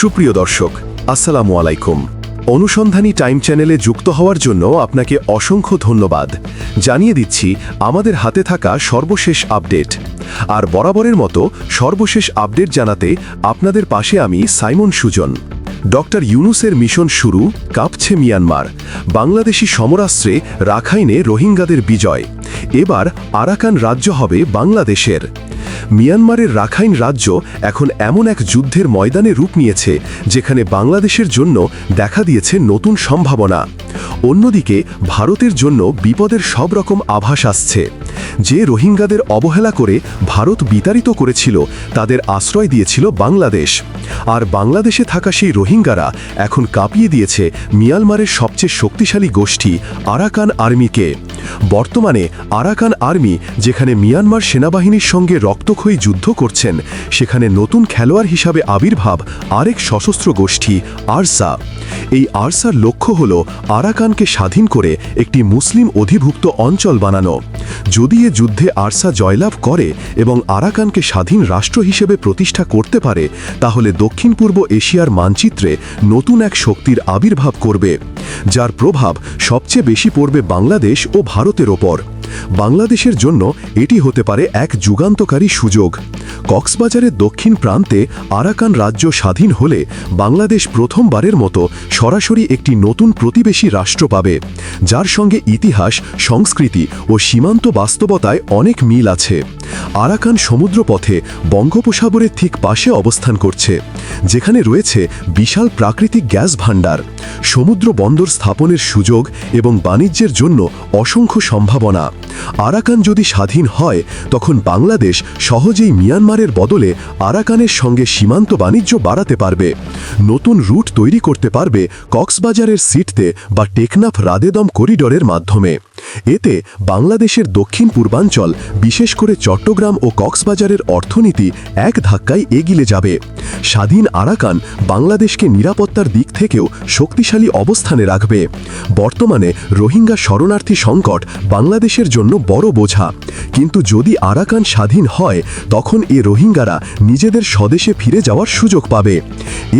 সুপ্রিয় দর্শক, আসসালামু আলাইকুম। অনুসন্ধানী টাইম চ্যানেলে যুক্ত হওয়ার জন্য আপনাকে অসংখ্য ধন্যবাদ। জানিয়ে দিচ্ছি, আমাদের হাতে থাকা সর্বশেষ আপডেট। আর বরাবরের মতো সর্বশেষ আপডেট জানাতে আপনাদের পাশে আমি সাইমন সুজন। ডক্টর ইউনুসের মিশন শুরু, কাঁপছে মিয়ানমার। বাংলাদেশি সমরাস্ত্রে রাখাইনে রোহিঙ্গাদের বিজয়। এবার আরাকান রাজ্য হবে বাংলাদেশের। মিয়ানমারের রাখাইন রাজ্য এখন এমন এক যুদ্ধের ময়দানে রূপ নিয়েছে, যেখানে বাংলাদেশের জন্য দেখা দিয়েছে নতুন সম্ভাবনা। অন্যদিকে, ভারতের জন্য বিপদের সব রকম আভাস আসছে। যে রোহিঙ্গাদের অবহেলা করে ভারত বিতাড়িত করেছিল, তাদের আশ্রয় দিয়েছিল বাংলাদেশ। আর বাংলাদেশে থাকা সেই রোহিঙ্গারা এখন কাঁপিয়ে দিয়েছে মিয়ানমারের সবচেয়ে শক্তিশালী গোষ্ঠী আরাকান আর্মিকে। বর্তমানে আরাকান আর্মি, যেখানে মিয়ানমার সেনাবাহিনীর সঙ্গে রক্তক্ষয়ী যুদ্ধ করছেন, সেখানে নতুন খেলোয়াড় হিসাবে আবির্ভাব আরেক সশস্ত্র গোষ্ঠী আরসা। এই আরসার লক্ষ্য হল আরাকানকে স্বাধীন করে একটি মুসলিম অধিভুক্ত অঞ্চল বানানো। যদি এ যুদ্ধে আরসা জয়লাভ করে এবং আরাকানকে স্বাধীন রাষ্ট্র হিসেবে প্রতিষ্ঠা করতে পারে, তাহলে দক্ষিণ পূর্ব এশিয়ার মানচিত্রে নতুন এক শক্তির আবির্ভাব করবে যার প্রভাব সবচেয়ে বেশি পড়বে বাংলাদেশ ও ভারতের ওপর। বাংলাদেশের জন্য এটি হতে পারে এক যুগান্তকারী সুযোগ। কক্সবাজারের দক্ষিণ প্রান্তে আরাকান রাজ্য স্বাধীন হলে বাংলাদেশ প্রথমবারের মতো সরাসরি একটি নতুন প্রতিবেশী রাষ্ট্র পাবে, যার সঙ্গে ইতিহাস, সংস্কৃতি ও সীমান্ত বাস্তবতায় অনেক মিল আছে। আরাকান সমুদ্রপথে বঙ্গোপসাগরের ঠিক পাশে অবস্থান করছে, যেখানে রয়েছে বিশাল প্রাকৃতিক গ্যাস ভাণ্ডার, সমুদ্র বন্দর স্থাপনের সুযোগ এবং বাণিজ্যের জন্য অসংখ্য সম্ভাবনা। আরাকান যদি স্বাধীন হয়, তখন বাংলাদেশ সহজেই মিয়ানমারের বদলে আরাকানের সঙ্গে সীমান্ত বাণিজ্য বাড়াতে পারবে। নতুন রুট তৈরি করতে পারবে কক্সবাজারের সিটতে বা টেকনাফ রাদেদম করিডরের মাধ্যমে। এতে বাংলাদেশের দক্ষিণ পূর্বাঞ্চল, বিশেষ করে চট্টগ্রাম ও কক্সবাজারের অর্থনীতি এক ধাক্কায় এগিলে যাবে। স্বাধীন আরাকান বাংলাদেশকে নিরাপত্তার দিক থেকেও শক্তিশালী অবস্থানে রাখবে। বর্তমানে রোহিঙ্গা শরণার্থী সংকট বাংলাদেশের জন্য বড় বোঝা। কিন্তু যদি আরাকান স্বাধীন হয়, তখন এ রোহিঙ্গারা নিজেদের স্বদেশে ফিরে যাওয়ার সুযোগ পাবে।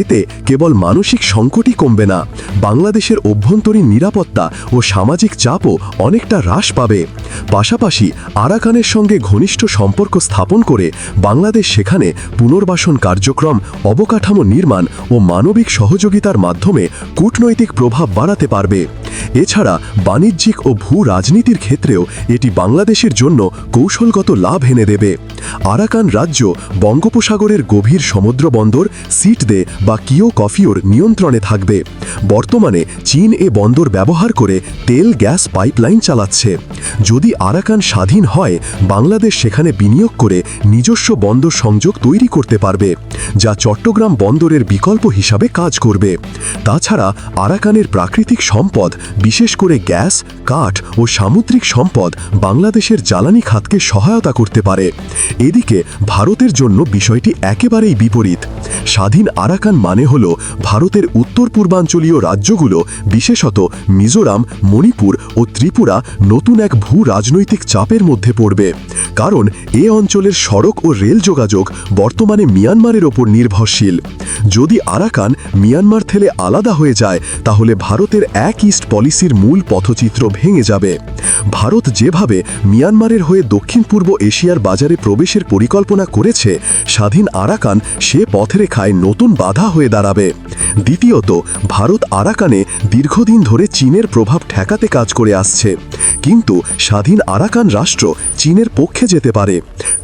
এতে কেবল মানসিক সংকটই কমবে না, বাংলাদেশের অভ্যন্তরীণ নিরাপত্তা ও সামাজিক চাপও অনেকটা হ্রাস পাবে। পাশাপাশি আরাকানের সঙ্গে ঘনিষ্ঠ সম্পর্ক স্থাপন করে বাংলাদেশ সেখানে পুনর্বাসন কার্যক্রম অবকাঠামো নির্মাণ ও মানবিক সহযোগিতার মাধ্যমে কূটনৈতিক প্রভাব বাড়াতে পারবে। এছাড়া বাণিজ্যিক ও ভূ রাজনীতির ক্ষেত্রেও এটি বাংলাদেশের জন্য কৌশলগত লাভ এনে দেবে। আরাকান রাজ্য বঙ্গোপসাগরের গভীর সমুদ্র বন্দর সিট দে বা কিও কফিওর নিয়ন্ত্রণে থাকবে। বর্তমানে চীন এ বন্দর ব্যবহার করে তেল গ্যাস পাইপলাইন চালাচ্ছে। যদি আরাকান স্বাধীন হয়, বাংলাদেশ সেখানে বিনিয়োগ করে নিজস্ব বন্দর সংযোগ তৈরি করতে পারবে, যা চট্টগ্রাম বন্দরের বিকল্প হিসাবে কাজ করবে। তাছাড়া আরাকানের প্রাকৃতিক সম্পদ বিশেষ করে গ্যাস, কাঠ ও সামুদ্রিক সম্পদ বাংলাদেশের জ্বালানি খাতকে সহায়তা করতে পারে। এদিকে ভারতের জন্য বিষয়টি একেবারেই বিপরীত। স্বাধীন আরাকান মানে হল ভারতের উত্তর পূর্বাঞ্চলীয় রাজ্যগুলো, বিশেষত মিজোরাম, মণিপুর ও ত্রিপুরা নতুন এক ভূ রাজনৈতিক চাপের মধ্যে পড়বে। কারণ এ অঞ্চলের সড়ক ও রেল যোগাযোগ বর্তমানে মিয়ানমারের ওপর নির্ভরশীল। যদি আরাকান মিয়ানমার থেকে আলাদা হয়ে যায়, তাহলে ভারতের এক ইস্ট পলিসির মূল পথচিত্র ভেঙে যাবে। ভারত যেভাবে মিয়ানমারের হয়ে দক্ষিণ পূর্ব এশিয়ার বাজারে প্রবেশের পরিকল্পনা করেছে, স্বাধীন আরাকান সে পথরেখায় নতুন বাধা হয়ে দাঁড়াবে। দ্বিতীয়ত, ভারত আরাকানে দীর্ঘদিন ধরে চীনের প্রভাব ঠেকাতে কাজ করে আসছে। কিন্তু স্বাধীন আরাকান রাষ্ট্র চীনের পক্ষে যেতে পারে,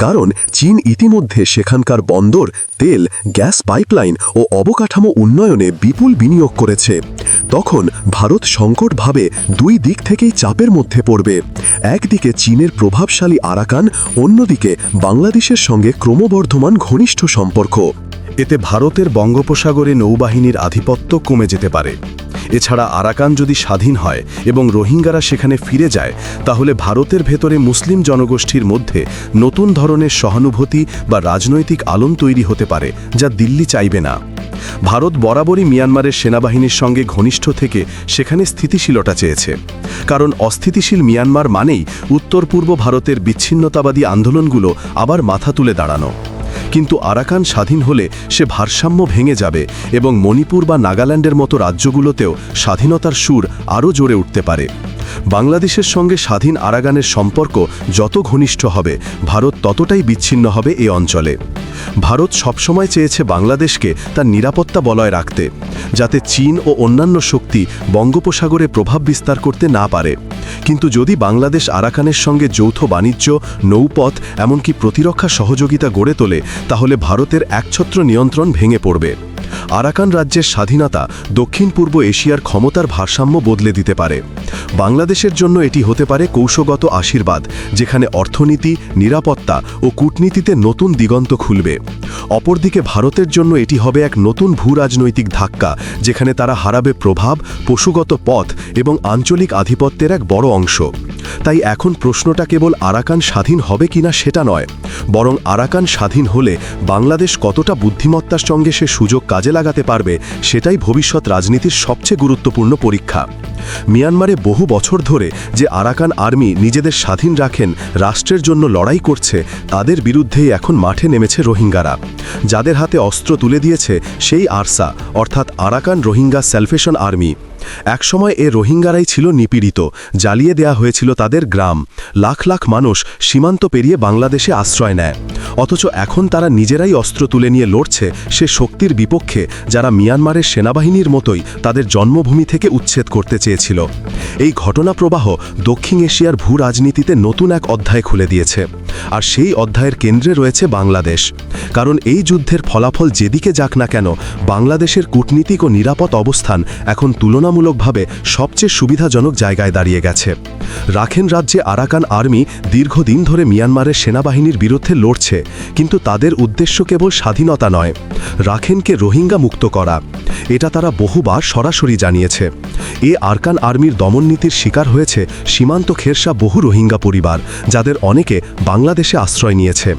কারণ চীন ইতিমধ্যে সেখানকার বন্দর, তেল, গ্যাস পাইপলাইন ও অবকাঠামো উন্নয়নে বিপুল বিনিয়োগ করেছে। তখন ভারত সংকটভাবে দুই দিক থেকেই চাপের মধ্যে পড়বে। একদিকে চীনের প্রভাবশালী আরাকান, অন্যদিকে বাংলাদেশের সঙ্গে ক্রমবর্ধমান ঘনিষ্ঠ সম্পর্ক। এতে ভারতের বঙ্গোপসাগরে নৌবাহিনীর আধিপত্য কমে যেতে পারে। এছাড়া আরাকান যদি স্বাধীন হয় এবং রোহিঙ্গারা সেখানে ফিরে যায়, তাহলে ভারতের ভেতরে মুসলিম জনগোষ্ঠীর মধ্যে নতুন ধরনের সহানুভূতি বা রাজনৈতিক আলম তৈরি হতে পারে, যা দিল্লি চাইবে না। ভারত বরাবরই মিয়ানমারের সেনাবাহিনীর সঙ্গে ঘনিষ্ঠ থেকে সেখানে স্থিতিশীলতা চেয়েছে। কারণ অস্থিতিশীল মিয়ানমার মানেই উত্তর পূর্ব ভারতের বিচ্ছিন্নতাবাদী আন্দোলনগুলো আবার মাথা তুলে দাঁড়ানো। কিন্তু আরাকান স্বাধীন হলে সে ভারসাম্য ভেঙে যাবে এবং মণিপুর বা নাগাল্যান্ডের মতো রাজ্যগুলোতেও স্বাধীনতার সুর আরও জোরে উঠতে পারে। বাংলাদেশের সঙ্গে স্বাধীন আরাগানের সম্পর্ক যত ঘনিষ্ঠ হবে, ভারত ততটাই বিচ্ছিন্ন হবে এই অঞ্চলে। ভারত সবসময় চেয়েছে বাংলাদেশকে তার নিরাপত্তা বলয় রাখতে, যাতে চীন ও অন্যান্য শক্তি বঙ্গোপসাগরে প্রভাব বিস্তার করতে না পারে। কিন্তু যদি বাংলাদেশ আরাকানের সঙ্গে যৌথ বাণিজ্য, নৌপথ, এমনকি প্রতিরক্ষা সহযোগিতা গড়ে তোলে, তাহলে ভারতের একছত্র নিয়ন্ত্রণ ভেঙে পড়বে। আরাকান রাজ্যের স্বাধীনতা দক্ষিণ পূর্ব এশিয়ার ক্ষমতার ভারসাম্য বদলে দিতে পারে। বাংলাদেশের জন্য এটি হতে পারে কৌশগত আশীর্বাদ, যেখানে অর্থনীতি, নিরাপত্তা ও কূটনীতিতে নতুন দিগন্ত খুলবে। অপরদিকে ভারতের জন্য এটি হবে এক নতুন ভূরাজনৈতিক ধাক্কা, যেখানে তারা হারাবে প্রভাব, পশুগত পথ এবং আঞ্চলিক আধিপত্যের এক বড় অংশ। তাই এখন প্রশ্নটা কেবল আরাকান স্বাধীন হবে কিনা সেটা নয়, বরং আরাকান স্বাধীন হলে বাংলাদেশ কতটা বুদ্ধিমত্তার সঙ্গে সে সুযোগ কাজে লাগাতে পারবে সেটাই ভবিষ্যৎ রাজনীতির সবচেয়ে গুরুত্বপূর্ণ পরীক্ষা। মিয়ানমারে বহু বছর ধরে যে আরাকান আর্মি নিজেদের স্বাধীন রাখেন, রাষ্ট্রের জন্য লড়াই করছে, তাদের বিরুদ্ধেই এখন মাঠে নেমেছে রোহিঙ্গারা। যাদের হাতে অস্ত্র তুলে দিয়েছে সেই আরসা, অর্থাৎ আরাকান রোহিঙ্গা স্যালফেশন আর্মি। একসময় এ রোহিঙ্গারাই ছিল নিপীড়িত। জ্বালিয়ে দেয়া হয়েছিল তাদের গ্রাম। লাখ লাখ মানুষ সীমান্ত পেরিয়ে বাংলাদেশে আশ্রয় নেয়। অথচ এখন তারা নিজেরাই অস্ত্র তুলে নিয়ে লড়ছে সে শক্তির বিপক্ষে যারা মিয়ানমারের সেনাবাহিনীর মতোই তাদের জন্মভূমি থেকে উচ্ছেদ করতে চেয়েছিল। এই ঘটনা প্রবাহ দক্ষিণ এশিয়ার ভূ রাজনীতিতে নতুন এক অধ্যায় খুলে দিয়েছে। আর সেই অধ্যায়ের কেন্দ্রে রয়েছে বাংলাদেশ। কারণ এই যুদ্ধের ফলাফল যেদিকে যাক না কেন, বাংলাদেশের কূটনীতিক ও নিরাপদ অবস্থান এখন তুলনামূলকভাবে সবচেয়ে সুবিধাজনক জায়গায় দাঁড়িয়ে গেছে। রাখেন রাজ্যে আরাকান আর্মি দীর্ঘদিন ধরে মিয়ানমারের সেনাবাহিনীর বিরুদ্ধে লড়ছে, কিন্তু তাদের উদ্দেশ্য কেবল স্বাধীনতা নয়, রাখেনকে রোহিঙ্গা মুক্ত করা। এটা তারা বহুবার সরাসরি জানিয়েছে। এ আরকান আর্মির দমননীতির শিকার হয়েছে সীমান্ত খেরসা বহু রোহিঙ্গা পরিবার, যাদের অনেকে বাংলাদেশে আশ্রয় নিয়েছে।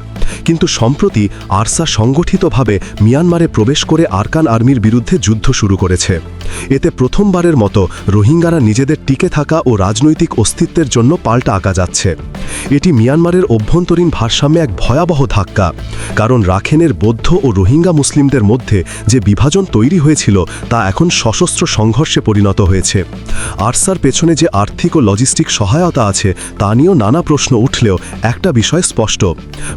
কিন্তু সম্প্রতি আরসা সংগঠিতভাবে মিয়ানমারে প্রবেশ করে আরকান আর্মির বিরুদ্ধে যুদ্ধ শুরু করেছে। এতে প্রথমবারের মতো রোহিঙ্গারা নিজেদের টিকে থাকা ও রাজনৈতিক অস্তিত্বের জন্য পাল্টা আঁকা যাচ্ছে। এটি মিয়ানমারের অভ্যন্তরীণ ভারসাম্যে এক ভয়াবহ ধাক্কা, কারণ রাখেনের বৌদ্ধ ও রোহিঙ্গা মুসলিমদের মধ্যে যে বিভাজন তৈরি হয়েছিল তা এখন সশস্ত্র সংঘর্ষে পরিণত হয়েছে। আরসার পেছনে যে আর্থিক ও লজিস্টিক সহায়তা আছে, তা নিয়েও নানা প্রশ্ন উঠলেও একটা বিষয় স্পষ্ট।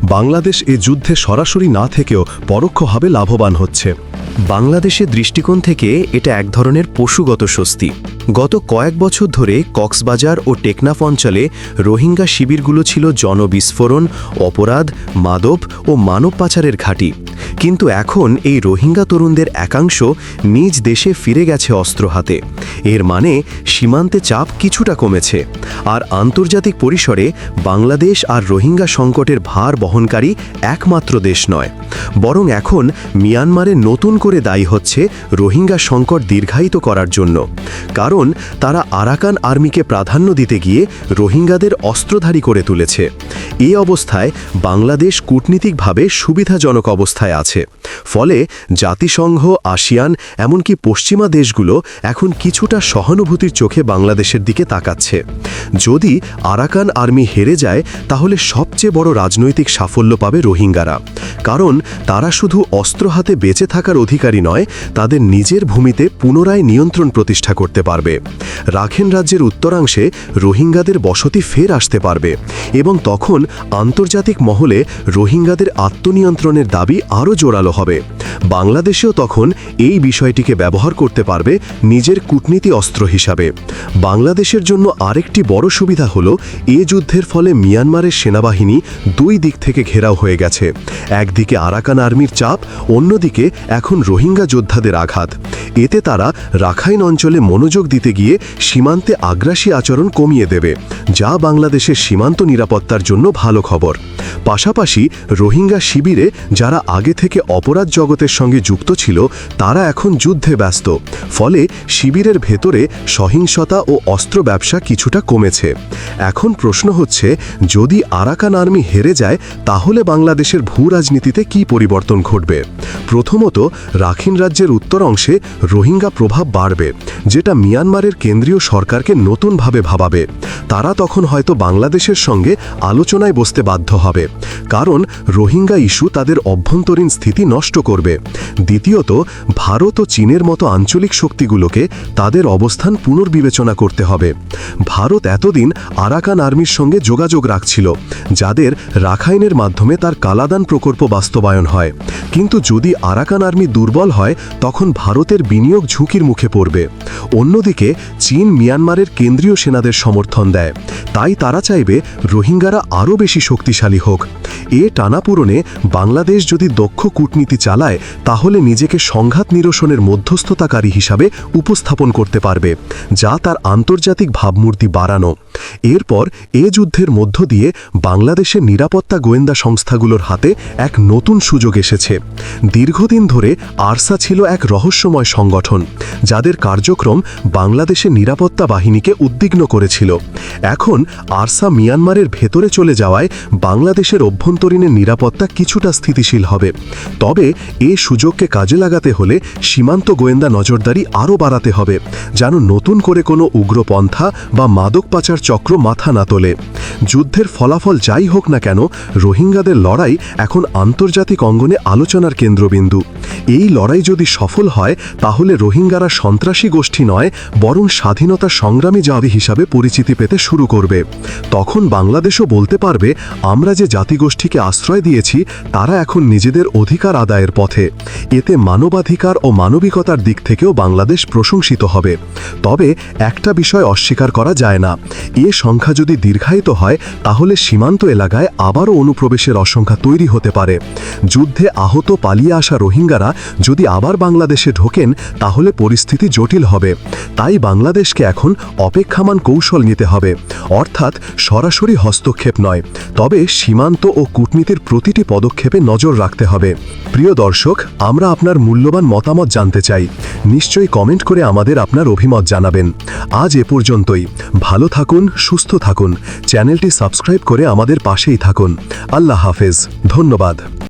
বাংলাদেশ এ যুদ্ধে সরাসরি না থেকেও পরোক্ষভাবে লাভবান হচ্ছে। বাংলাদেশের দৃষ্টিকোণ থেকে এটা এক ধরনের পশুগত স্বস্তি। গত কয়েক বছর ধরে কক্সবাজার ও টেকনাফ অঞ্চলে রোহিঙ্গা শিবিরগুলো ছিল জনবিস্ফোরণ, অপরাধ, মাদক ও মানব পাচারের ঘাঁটি। কিন্তু এখন এই রোহিঙ্গা তরুণদের একাংশ নিজ দেশে ফিরে গেছে অস্ত্র হাতে। এর মানে সীমান্তে চাপ কিছুটা কমেছে। আর আন্তর্জাতিক পরিসরে বাংলাদেশ আর রোহিঙ্গা সংকটের ভার বহনকারী একমাত্র দেশ নয়। বরং এখন মিয়ানমারে নতুন করে দায়ী হচ্ছে রোহিঙ্গা সংকট দীর্ঘায়িত করার জন্য। কারণ তারা আরাকান আর্মিকে প্রাধান্য দিতে গিয়ে রোহিঙ্গাদের অস্ত্রধারী করে তুলেছে। এই অবস্থায় বাংলাদেশ কূটনীতিকভাবে সুবিধাজনক অবস্থায় আছে। ফলে জাতিসংঘ, আসিয়ান, এমনকি পশ্চিমা দেশগুলো এখন কিছুটা সহানুভূতির চোখে বাংলাদেশের দিকে তাকাচ্ছে। যদি আরাকান আর্মি হেরে যায়, তাহলে সবচেয়ে বড় রাজনৈতিক সাফল্য পাবে রোহিঙ্গারা। কারণ তারা শুধু অস্ত্র হাতে বেঁচে থাকার অধিকারী নয়, তাদের নিজের ভূমিতে পুনরায় নিয়ন্ত্রণ প্রতিষ্ঠা করতে পারবে। রাখেন রাজ্যের উত্তরাংশে রোহিঙ্গাদের বসতি ফের আসতে পারবে এবং তখন আন্তর্জাতিক মহলে রোহিঙ্গাদের আত্মনিয়ন্ত্রণের দাবি আরও জোরালো হবে। বাংলাদেশেও তখন এই বিষয়টিকে ব্যবহার করতে পারবে নিজের কূটনীতি অস্ত্র হিসাবে। বাংলাদেশের জন্য আরেকটি বড় সুবিধা হল, এ যুদ্ধের ফলে মিয়ানমারের সেনাবাহিনী দুই দিক থেকে ঘেরাও হয়ে গেছে। একদিকে আরাকান আর্মির চাপ, অন্যদিকে এখন রোহিঙ্গা যোদ্ধাদের আঘাত। এতে তারা রাখাইন অঞ্চলে মনোযোগ দিতে গিয়ে সীমান্তে আগ্রাসী আচরণ কমিয়ে দেবে, যা বাংলাদেশের সীমান্ত নিরাপত্তার জন্য ভালো খবর। পাশাপাশি রোহিঙ্গা শিবিরে যারা আগে থেকে অপরাধ জগতের সঙ্গে যুক্ত ছিল, তারা এখন যুদ্ধে ব্যস্ত। ফলে শিবিরের ভেতরে সহিংসতা ও অস্ত্র ব্যবসা কিছুটা কমেছে। এখন প্রশ্ন হচ্ছে, যদি আরাকান আর্মি হেরে যায়, তাহলে বাংলাদেশের ভূ রাজনীতি পরিস্থিতিতে কি পরিবর্তন ঘটবে? প্রথমত, রাখিন রাজ্যের উত্তর অংশে রোহিঙ্গা প্রভাব বাড়বে, যেটা মিয়ানমারের কেন্দ্রীয় সরকারকে নতুনভাবে ভাবাবে। তারা তখন হয়তো বাংলাদেশের সঙ্গে আলোচনায় বসতে বাধ্য হবে। কারণ, রোহিঙ্গা ইস্যু তাদের অভ্যন্তরীণ স্থিতি নষ্ট করবে। দ্বিতীয়ত, ভারত ও চীনের মতো আঞ্চলিক শক্তিগুলোকে তাদের অবস্থান পুনর্বিবেচনা করতে হবে। ভারত এতদিন আরাকান আর্মির সঙ্গে যোগাযোগ রাখছিল, যাদের রাখাইনের মাধ্যমে তার কালাদান প্রকল্প বাস্তবায়ন হয়। কিন্তু যদি আরাকান আর্মি দুর্বল হয়, তখন ভারতের বিনিয়োগ ঝুঁকির মুখে পড়বে। অন্যদিকে, চীন মিয়ানমারের কেন্দ্রীয় সেনাদের সমর্থন দেয়। তাই তারা চাইবে রোহিঙ্গারা আরও বেশি শক্তিশালী হোক। এ টানাপূরণে বাংলাদেশ যদি দক্ষ কূটনীতি চালায়, তাহলে নিজেকে সংঘাত নিরসনের মধ্যস্থতাকারী হিসাবে উপস্থাপন করতে পারবে, যা তার আন্তর্জাতিক ভাবমূর্তি বাড়ানো। এরপর এ যুদ্ধের মধ্য দিয়ে বাংলাদেশের নিরাপত্তা গোয়েন্দা সংস্থাগুলোর হাতে এক নতুন সুযোগ এসেছে। দীর্ঘদিন ধরে আরসা ছিল এক রহস্যময় সংগঠন, যাদের কার্যক্রম বাংলাদেশের নিরাপত্তা বাহিনীকে উদ্বিগ্ন করেছিল। এখন আরসা মিয়ানমারের ভেতরে চলে যাওয়ায় বাংলাদেশের অভ্যন্তরীণের নিরাপত্তা কিছুটা স্থিতিশীল হবে। তবে এ সুযোগকে কাজে লাগাতে হলে সীমান্ত গোয়েন্দা নজরদারি আরও বাড়াতে হবে, যেন নতুন করে কোনো উগ্রপন্থা বা মাদক পাচার চক্র মাথা না তোলে। যুদ্ধের ফলাফল যাই হোক না কেন, রোহিঙ্গাদের লড়াই এখন আন্তর্জাতিক অঙ্গনে আলোচনার কেন্দ্রবিন্দু। এই লড়াই যদি সফল হয়, তাহলে রোহিঙ্গারা সন্ত্রাসী গোষ্ঠী নয়, বরং স্বাধীনতা সংগ্রামী জাতি হিসাবে পরিচিতি পেতে শুরু করবে। তখন বাংলাদেশও বলতে পারবে, আমরা যে জাতিগোষ্ঠীকে আশ্রয় দিয়েছি, তারা এখন নিজেদের অধিকার আদায়ের পথে। এতে মানবাধিকার ও মানবিকতার দিক থেকেও বাংলাদেশ প্রশংসিত হবে। তবে একটা বিষয় অস্বীকার করা যায় না। এ সংখ্যা যদি দীর্ঘায়িত হয়, তাহলে সীমান্ত এলাকায় আবারও অনুপ্রবেশের আশঙ্কা তৈরি হতে পারে। যুদ্ধে আহত পালিয়ে আসা রোহিঙ্গারা যদি আবার বাংলাদেশে ঢোকেন, তাহলে পরিস্থিতি জটিল হবে। তাই বাংলাদেশকে এখন অপেক্ষামান কৌশল নিতে হবে। অর্থাৎ সরাসরি হস্তক্ষেপ নয়, তবে সীমান্ত ও কূটনীতির প্রতিটি পদক্ষেপে নজর রাখতে হবে। প্রিয় দর্শক, আমরা আপনার মূল্যবান মতামত জানতে চাই। নিশ্চয়ই কমেন্ট করে আমাদের আপনার অভিমত জানাবেন। আজ এ পর্যন্তই। ভালো থাকুন, সুস্থ থাকুন। চ্যানেলটি সাবস্ক্রাইব করে আমাদের পাশেই থাকুন। আল্লাহ হাফেজ। ধন্যবাদ।